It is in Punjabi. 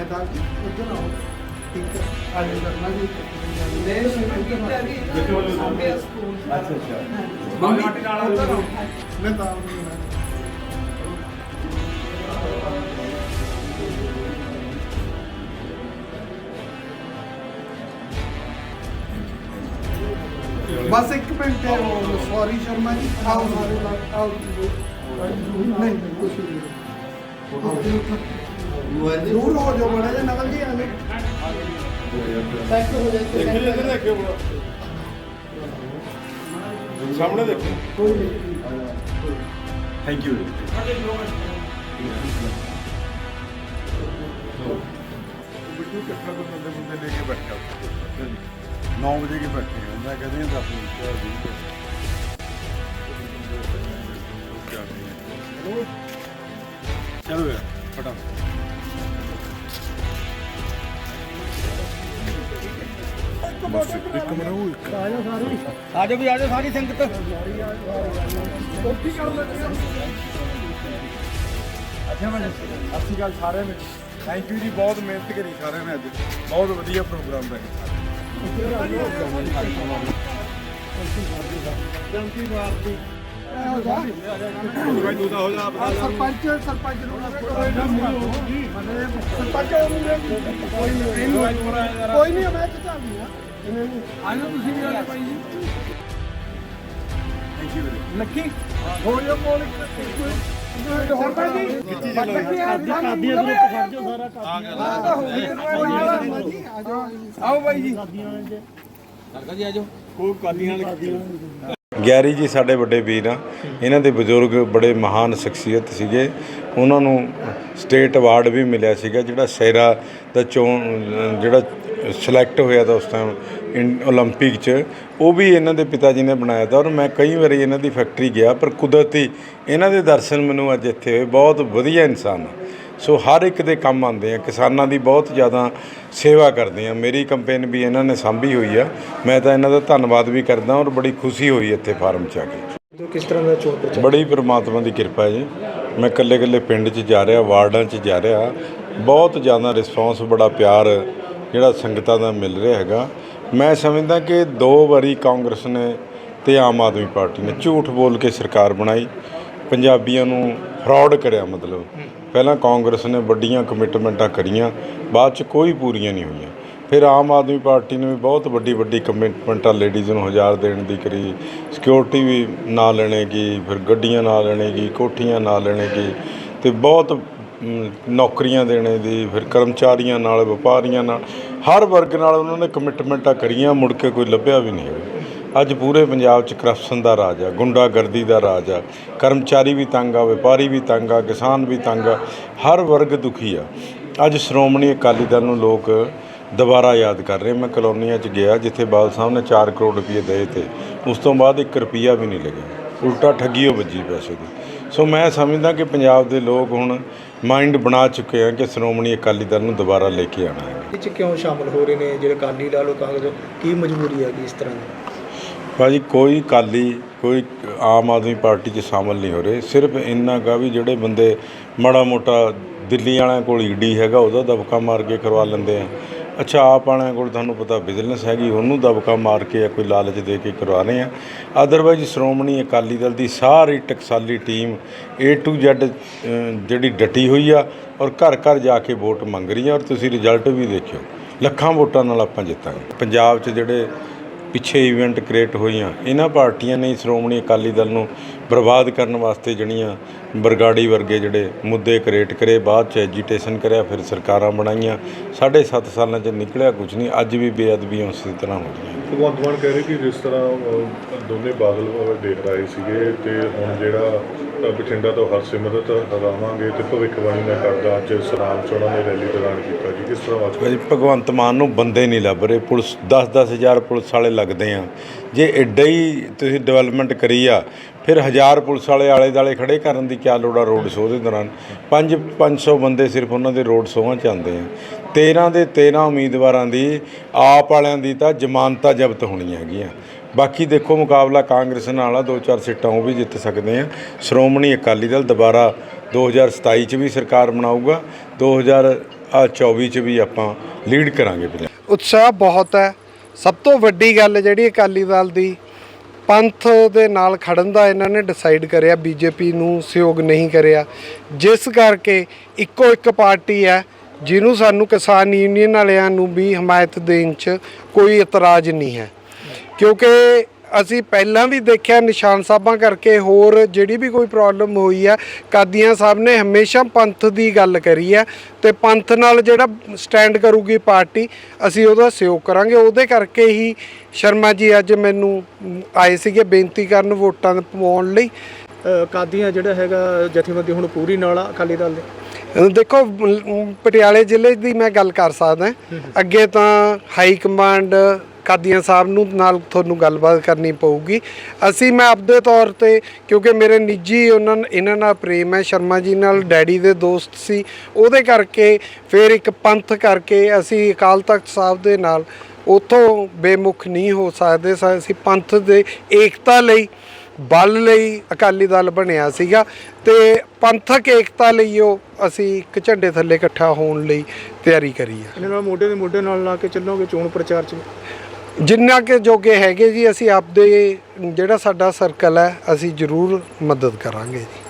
ਮੈਂ ਤਾਂ ਉੱਧਰ ਆਉਂ ਠੀਕ ਹੈ ਆ ਜਾ ਕਰਨਾ ਜੀ ਮੈਂ ਸ਼ੁਰੂ ਕੀਤਾ ਵੀ ਸਾਡੇ ਸਕੂਲ ਅੱਛਾ ਅੱਛਾ ਮੰਮੀ ਉੱਧਰ ਆਓ। ਮੈਂ ਤਾਂ ਆਉਂਦਾ ਬਸ ਇੱਕ ਮਿੰਟ ਜੀ ਦੂਰ ਹੋ ਜਾਓ ਬੜਾ ਜਿਹਾ ਨਕਲ ਜੀ ਆਲੇ ਬੈਕ ਹੋ ਜਾਂਦੇ ਦੇਖੋ ਇੱਧਰ ਦੇਖਿਓ ਬੜਾ ਸਾਹਮਣੇ ਦੇਖੋ। ਕੋਈ ਨਹੀਂ। ਥੈਂਕ ਯੂ ਬਿੱਟੂ ਇਕੱਠਾ ਤੋਂ ਬੰਦੇ ਬੰਦੇ ਲੈ ਕੇ ਬੈਠਾ 9 ਵਜੇ ਕੇ ਬੈਠੇ ਹਾਂ ਮੈਂ ਕਹਿੰਦੀ ਹਾਂ 10 ਮਿੰਟ ਚਾਰ ਦਿਨ ਚਲੋ ਯਾਰ ਫਟਾਫਟ। ਬਸ ਇੱਕ ਉਹ ਇੱਕ ਆਜੋ ਵੀ ਆਜੋ ਸਾਰੀ ਸੰਗਤ। ਅੱਛਾ ਮੈਂ ਅਸੀਂ ਗੱਲ ਸਾਰਿਆਂ ਨੇ। ਥੈਂਕ ਯੂ ਜੀ ਬਹੁਤ ਮਿਹਨਤ ਕਰੀ ਸਾਰਿਆਂ ਨੇ ਅੱਜ। ਬਹੁਤ ਵਧੀਆ ਪ੍ਰੋਗਰਾਮ ਰਿਹਾ ਸਰਪੰਚ ਸਰਪੰਚ ਨੂੰ ਨਾ ਸਰਪੰਚ ਕੋਈ ਨਹੀਂ ਕੋਈ ਨਹੀਂ ਮੈਂ ਕਿਹਾ ਤੁਸੀਂ ਵੀ ਆਜੋ ਭਾਈ ਜੀ। ਥੈਂਕ ਯੂ ਵੀਰੇ ਲੱਕੀ ਹੋ ਜਾ? ਮੋਲ ਸਰਪੰਚ ਜੀ ਕਾਦੀਆਂ ਦੇ ਉੱਤੇ ਖੜ ਜਾਓ ਸਾਰਾ ਆਓ ਬਾਈ ਜੀ। ਸਰਕਾ ਜੀ ਆਜੋ। ਕੋਈ ਕਾਦੀਆਂ ਵਾਲੀ ਗਿਆਰੀ ਜੀ ਸਾਡੇ ਵੱਡੇ ਵੀਰ ਆ। ਇਹਨਾਂ ਦੇ ਬਜ਼ੁਰਗ ਬੜੇ ਮਹਾਨ ਸ਼ਖਸੀਅਤ ਸੀਗੇ। ਉਹਨਾਂ ਨੂੰ ਸਟੇਟ ਅਵਾਰਡ ਵੀ ਮਿਲਿਆ ਸੀਗਾ ਜਿਹੜਾ ਸੈਰਾ ਦਾ ਚੋਣ ਜਿਹੜਾ ਸਿਲੈਕਟ ਹੋਇਆ ਤਾਂ ਉਸ ਟਾਈਮ 올림픽 'ਚ ਉਹ ਵੀ ਇਹਨਾਂ ਦੇ ਪਿਤਾ ਜੀ ਨੇ ਬਣਾਇਆ ਤਾ ਔਰ ਮੈਂ ਕਈ ਵਾਰੀ ਇਹਨਾਂ ਦੀ ਫੈਕਟਰੀ ਗਿਆ ਪਰ ਕੁਦਰਤੀ ਇਹਨਾਂ ਦੇ ਦਰਸ਼ਨ ਮੈਨੂੰ ਅੱਜ ਇੱਥੇ ਹੋਏ ਬਹੁਤ ਵਧੀਆ ਇਨਸਾਨ ਆ ਸੋ ਹਰ ਇੱਕ ਦੇ ਕੰਮ ਆਉਂਦੇ ਆ ਕਿਸਾਨਾਂ ਦੀ ਬਹੁਤ ਜ਼ਿਆਦਾ ਸੇਵਾ ਕਰਦੇ ਆ ਮੇਰੀ ਕੰਪੇਨ ਵੀ ਇਹਨਾਂ ਨੇ ਸਾਂਭੀ ਹੋਈ ਆ ਮੈਂ ਤਾਂ ਇਹਨਾਂ ਦਾ ਧੰਨਵਾਦ ਵੀ ਕਰਦਾ ਔਰ ਬੜੀ ਖੁਸ਼ੀ ਹੋਈ ਇੱਥੇ ਫਾਰਮ 'ਚ ਆ ਕੇ ਕਿਸ ਤਰ੍ਹਾਂ ਦਾ ਚੋਣ ਪ੍ਰਚਾਰ ਬੜੀ ਪ੍ਰਮਾਤਮਾ ਦੀ ਕਿਰਪਾ ਹੈ ਜੀ ਮੈਂ ਇਕੱਲੇ ਇਕੱਲੇ ਪਿੰਡ 'ਚ ਜਾ ਰਿਹਾ ਵਾਰਡਾਂ 'ਚ ਜਾ ਰਿਹਾ ਬਹੁਤ ਜ਼ਿਆਦਾ ਰਿਸਪੌਂਸ ਬੜਾ ਪਿਆਰ ਜਿਹੜਾ ਸੰਗਤਾਂ ਦਾ ਮਿਲ ਰਿਹਾ ਹੈਗਾ। ਮੈਂ ਸਮਝਦਾ ਕਿ ਦੋ ਵਾਰੀ ਕਾਂਗਰਸ ਨੇ ਤੇ ਆਮ ਆਦਮੀ ਪਾਰਟੀ ਨੇ ਝੂਠ ਬੋਲ ਕੇ ਸਰਕਾਰ ਬਣਾਈ। ਪੰਜਾਬੀਆਂ ਨੂੰ ਫਰਾਡ ਕਰਿਆ ਮਤਲਬ। ਪਹਿਲਾਂ ਕਾਂਗਰਸ ਨੇ ਵੱਡੀਆਂ ਕਮਿਟਮੈਂਟਾਂ ਕਰੀਆਂ, ਬਾਅਦ 'ਚ ਕੋਈ ਪੂਰੀਆਂ ਨਹੀਂ ਹੋਈਆਂ। ਫਿਰ ਆਮ ਆਦਮੀ ਪਾਰਟੀ ਨੇ ਵੀ ਬਹੁਤ ਵੱਡੀ ਵੱਡੀ ਕਮਿਟਮੈਂਟਾਂ ਲੇਡੀਜ਼ ਨੂੰ ਹਜ਼ਾਰ ਦੇਣ ਦੀ ਕਰੀ। ਸਿਕਿਉਰਿਟੀ ਵੀ ਨਾ ਲੈਣੇਗੀ, ਫਿਰ ਗੱਡੀਆਂ ਨਾ ਲੈਣੇਗੀ, ਕੋਠੀਆਂ ਨਾ ਲੈਣੇਗੀ। ਤੇ ਬਹੁਤ ਨੌਕਰੀਆਂ ਦੇਣੇ ਦੀ, ਫਿਰ ਕਰਮਚਾਰੀਆਂ ਨਾਲ, ਵਪਾਰੀਆਂ ਨਾਲ, ਹਰ ਵਰਗ ਨਾਲ ਉਹਨਾਂ ਨੇ ਕਮਿਟਮੈਂਟਾਂ ਕਰੀਆਂ, ਮੁੜ ਕੇ ਕੋਈ ਲੱਭਿਆ ਵੀ ਨਹੀਂ ਹੈਗਾ। ਅੱਜ ਪੂਰੇ ਪੰਜਾਬ 'ਚ ਕਰਪਸ਼ਨ ਦਾ ਰਾਜ ਆ, ਗੁੰਡਾਗਰਦੀ ਦਾ ਰਾਜ ਆ, ਕਰਮਚਾਰੀ ਵੀ ਤੰਗ ਆ, ਵਪਾਰੀ ਵੀ ਤੰਗ ਆ, ਕਿਸਾਨ ਵੀ ਤੰਗ ਆ, ਹਰ ਵਰਗ ਦੁਖੀ ਆ। ਅੱਜ ਸ਼੍ਰੋਮਣੀ ਅਕਾਲੀ ਦਲ ਨੂੰ ਲੋਕ ਦੁਬਾਰਾ ਯਾਦ ਕਰ ਰਹੇ ਮੈਂ ਕਲੋਨੀਆਂ 'ਚ ਗਿਆ, ਜਿੱਥੇ ਬਾਲ ਸਾਹਿਬ ਨੇ 4 ਕਰੋੜ ਰੁਪਏ ਦੇ ਤੇ, ਉਸ ਤੋਂ ਬਾਅਦ 1 ਰੁਪਿਆ ਵੀ ਨਹੀਂ ਲੱਗਿਆ। ਉਲਟਾ ਠੱਗੀ ਹੋ ਵੱਜੀ ਪੈਸੇ ਦੀ ਸੋ ਮੈਂ ਸਮਝਦਾ ਕਿ ਪੰਜਾਬ ਦੇ ਲੋਕ ਹੁਣ ਮਾਈਂਡ ਬਣਾ ਚੁੱਕੇ ਆ ਕਿ ਸ਼੍ਰੋਮਣੀ ਅਕਾਲੀ ਦਲ ਨੂੰ ਦੁਬਾਰਾ ਲੈ ਕੇ ਆਉਣਾ ਹੈ। ਵਿੱਚ ਕਿਉਂ ਸ਼ਾਮਲ ਹੋ ਰਹੇ ਨੇ ਜਿਹੜੇ ਅਕਾਲੀ ਲਾ ਲੋ ਕਾਂਗਰਸ ਕੀ ਮਜਬੂਰੀ ਹੈਗੀ ਇਸ ਤਰ੍ਹਾਂ ਦੀ? ਭਾਜੀ ਕੋਈ ਕਾਲੀ ਕੋਈ ਆਮ ਆਦਮੀ ਪਾਰਟੀ 'ਚ ਸ਼ਾਮਲ ਨਹੀਂ ਹੋ ਰਹੇ। ਸਿਰਫ ਇੰਨਾ ਗਾ ਵੀ ਜਿਹੜੇ ਬੰਦੇ ਮਾੜਾ ਮੋਟਾ ਦਿੱਲੀ ਵਾਲਿਆਂ ਕੋਲ ਈਡੀ ਹੈਗਾ ਉਹਦਾ ਦਬਕਾ ਮਾਰ ਕੇ ਕਰਵਾ ਲੈਂਦੇ ਆ। ਅੱਛਾ, ਆਪ ਵਾਲਿਆਂ ਕੋਲ ਤੁਹਾਨੂੰ ਪਤਾ ਬਿਜ਼ਨਸ ਹੈਗੀ, ਉਹਨੂੰ ਦਬਕਾ ਮਾਰ ਕੇ ਜਾਂ ਕੋਈ ਲਾਲਚ ਦੇ ਕੇ ਕਰਵਾ ਰਹੇ ਆ। ਅਦਰਵਾਈਜ਼ ਸ਼੍ਰੋਮਣੀ ਅਕਾਲੀ ਦਲ ਦੀ ਸਾਰੀ Taksali team A to Z ਜਿਹੜੀ ਡਟੀ ਹੋਈ ਆ ਔਰ ਘਰ ਘਰ ਜਾ ਕੇ ਵੋਟ ਮੰਗ ਰਹੀ ਆ ਔਰ ਤੁਸੀਂ ਰਿਜ਼ਲਟ ਵੀ ਦੇਖਿਓ। ਲੱਖਾਂ ਵੋਟਾਂ ਨਾਲ ਆਪਾਂ ਜਿੱਤਾਂਗੇ। ਪੰਜਾਬ 'ਚ ਜਿਹੜੇ ਪਿੱਛੇ ਇਵੈਂਟ ਕ੍ਰੀਏਟ ਹੋਈਆਂ। ਇਹਨਾਂ ਪਾਰਟੀਆਂ ਨੇ ਸ਼੍ਰੋਮਣੀ ਅਕਾਲੀ ਦਲ ਨੂੰ ਬਰਬਾਦ ਕਰਨ ਵਾਸਤੇ ਜਿਹੜੀਆਂ ਬਰਗਾੜੀ ਵਰਗੇ ਜਿਹੜੇ ਮੁੱਦੇ ਕ੍ਰੀਏਟ ਕਰੇ ਬਾਅਦ ਚ ਐਜੀਟੇਸ਼ਨ ਕਰਿਆ ਫਿਰ ਸਰਕਾਰਾਂ ਬਣਾਈਆਂ। ਸਾਢੇ ਸੱਤ ਸਾਲਾਂ ਚ ਨਿਕਲਿਆ ਕੁਝ ਨਹੀਂ ਅੱਜ ਵੀ ਬੇਅਦਬੀਆਂ ਉਸੇ ਤਰ੍ਹਾਂ ਹੋ ਰਹੀਆਂ ਭਗਵੰਤ ਮਾਨ ਕਹਿ ਰਹੇ ਕਿ ਜਿਸ ਤਰ੍ਹਾਂ ਅਹ, ਦੋਨੇ ਬਾਦਲ ਅਹ, ਦੇਖ ਰਹੇ ਸੀਗੇ ਤੇ ਹੁਣ ਜਿਹੜਾ ਬਠਿੰਡਾ ਤੋਂ ਹਰਸਿਮਰਤ ਹਰਾਵਾਂਗੇ ਤੇ ਭਵਿੱਖਬਾਣੀ ਮੈਂ ਕਰਦਾ ਅੱਜ ਸਰਾਮ ਚੋਣਾ ਨੇ ਰੈਲੀ ਦੌਰਾਨ ਕੀਤਾ ਜੀ। ਕਿਸ ਤਰ੍ਹਾਂ ਵਾਚ ਭਗਵੰਤ ਮਾਨ ਨੂੰ ਬੰਦੇ ਨਹੀਂ ਲੱਭ ਰਹੇ। ਪੁਲਿਸ 10-10 ਹਜ਼ਾਰ ਪੁਲਿਸ ਵਾਲੇ ਲੱਗਦੇ ਆ। ਜੇ ਐਡਾ ਹੀ ਤੁਸੀਂ ਡਿਵੈਲਪਮੈਂਟ ਕਰੀ ਆ, ਫਿਰ ਹਜ਼ਾਰ ਪੁਲਿਸ ਵਾਲੇ ਆਲੇ ਦਾਲੇ ਖੜੇ ਕਰਨ ਦੀ ਕੀ ਲੋੜ ਆ ਰੋਡ ਸ਼ੋਅ ਦੇ ਦੌਰਾਨ? 5 500 ਬੰਦੇ ਸਿਰਫ ਉਹਨਾਂ ਦੇ ਰੋਡ ਸ਼ੋਅਾਂ 'ਚ ਆਉਂਦੇ ਆ। 13 ਦੇ 13 ਉਮੀਦਵਾਰਾਂ ਦੀ, ਆਪ ਵਾਲਿਆਂ ਦੀ ਤਾਂ ਜ਼ਮਾਨਤਾਂ ਜ਼ਬਤ ਹੋਣੀਆਂ ਹੈਗੀਆਂ। ਬਾਕੀ ਦੇਖੋ ਮੁਕਾਬਲਾ ਕਾਂਗਰਸ ਨਾਲ ਆ, ਦੋ ਚਾਰ ਸੀਟਾਂ ਉਹ ਵੀ ਜਿੱਤ ਸਕਦੇ ਆ। ਸ਼੍ਰੋਮਣੀ ਅਕਾਲੀ ਦਲ ਦੁਬਾਰਾ 2027 ਚ ਵੀ ਸਰਕਾਰ ਬਣਾਊਗਾ ਆ 24 ਚ ਵੀ ਆਪਾਂ ਲੀਡ ਕਰਾਂਗੇ ਉਤਸ਼ਾਹ ਬਹੁਤ ਹੈ। ਸਭ ਤੋਂ ਵੱਡੀ ਗੱਲ ਜਿਹੜੀ ਅਕਾਲੀ ਦਲ ਦੀ ਪੰਥ ਦੇ ਨਾਲ ਖੜਨ ਦਾ ਇਹਨਾਂ ਨੇ ਡਿਸਾਈਡ ਕਰਿਆ, ਬੀਜੇਪੀ ਨੂੰ ਸਹਿਯੋਗ ਨਹੀਂ ਕਰਿਆ। ਜਿਸ ਕਰਕੇ ਇੱਕੋ ਇੱਕ ਪਾਰਟੀ ਹੈ, ਜਿਹਨੂੰ ਸਾਨੂੰ ਕਿਸਾਨ ਯੂਨੀਅਨ ਵਾਲਿਆਂ ਨੂੰ ਵੀ ਹਮਾਇਤ ਦੇਣ 'ਚ ਕੋਈ ਇਤਰਾਜ਼ ਨਹੀਂ ਹੈ। ਕਿਉਂਕਿ ਅਸੀਂ ਪਹਿਲਾਂ ਵੀ ਦੇਖਿਆ ਨਿਸ਼ਾਨ ਸਾਹਿਬਾਂ ਕਰਕੇ ਹੋਰ ਜਿਹੜੀ ਵੀ ਕੋਈ ਪ੍ਰੋਬਲਮ ਹੋਈ ਹੈ ਕਾਦੀਆਂ ਸਾਹਿਬ ਨੇ ਹਮੇਸ਼ਾ ਪੰਥ ਦੀ ਗੱਲ ਕਰੀ ਹੈ ਤੇ ਪੰਥ ਨਾਲ ਜਿਹੜਾ ਸਟੈਂਡ ਕਰੂਗੀ ਪਾਰਟੀ ਅਸੀਂ ਉਹਦਾ ਸਹਿਯੋਗ ਕਰਾਂਗੇ। ਉਹਦੇ ਕਰਕੇ ਹੀ ਸ਼ਰਮਾ ਜੀ ਅੱਜ ਮੈਨੂੰ ਆਏ ਸੀਗੇ ਬੇਨਤੀ ਕਰਨ ਵੋਟਾਂ ਪਾਉਣ ਲਈ। ਕਾਦੀਆਂ ਜਿਹੜਾ ਹੈਗਾ ਜਥੇਬੰਦੀ ਹੁਣ ਪੂਰੀ ਨਾਲ ਆ ਅਕਾਲੀ ਦਲ ਦੇ? ਦੇਖੋ ਪਟਿਆਲੇ ਜ਼ਿਲ੍ਹੇ ਦੀ ਮੈਂ ਗੱਲ ਕਰ ਸਕਦਾ। ਅੱਗੇ ਤਾਂ ਹਾਈ ਕਮਾਂਡ ਕਾਦੀਆਂ ਸਾਹਿਬ ਨੂੰ ਨਾਲ ਤੁਹਾਨੂੰ ਗੱਲਬਾਤ ਕਰਨੀ ਪਊਗੀ। ਅਸੀਂ ਮੈਂ ਆਪਦੇ ਤੌਰ ਤੇ, ਕਿਉਂਕਿ ਮੇਰੇ ਨਿੱਜੀ ਉਹਨਾਂ ਇਹਨਾਂ ਨਾਲ ਪ੍ਰੇਮ ਹੈ, ਸ਼ਰਮਾ ਜੀ ਨਾਲ ਡੈਡੀ ਦੇ ਦੋਸਤ ਸੀ, ਉਹਦੇ ਕਰਕੇ ਫਿਰ ਇੱਕ ਪੰਥ ਕਰਕੇ ਅਸੀਂ ਅਕਾਲ ਤਖਤ ਸਾਹਿਬ ਦੇ ਨਾਲ ਉਥੋਂ ਬੇਮੁਖ ਨਹੀਂ ਹੋ ਸਕਦੇ ਸਾ, ਅਸੀਂ ਪੰਥ ਦੇ ਏਕਤਾ ਲਈ, ਬਲ ਲਈ ਅਕਾਲੀ ਦਲ ਬਣਿਆ ਸੀਗਾ ਤੇ ਪੰਥਕ ਏਕਤਾ ਲਈ ਉਹ ਅਸੀਂ ਇੱਕ ਝੰਡੇ ਥੱਲੇ ਇਕੱਠਾ ਹੋਣ ਲਈ ਤਿਆਰੀ ਕਰੀ ਆ। ਇਹਨਾਂ ਨਾਲ ਮੋਢੇ ਦੇ ਮੋਢੇ ਨਾਲ ਲਾ ਕੇ ਚੱਲੋਗੇ ਚੋਣ ਪ੍ਰਚਾਰ 'ਚ? ਜਿੰਨਾ ਕਿ ਜੋਗੇ ਹੈਗੇ ਜੀ, ਅਸੀਂ ਆਪਦੇ ਜਿਹੜਾ ਸਾਡਾ ਸਰਕਲ ਹੈ, ਅਸੀਂ ਜ਼ਰੂਰ ਮਦਦ ਕਰਾਂਗੇ ਜੀ।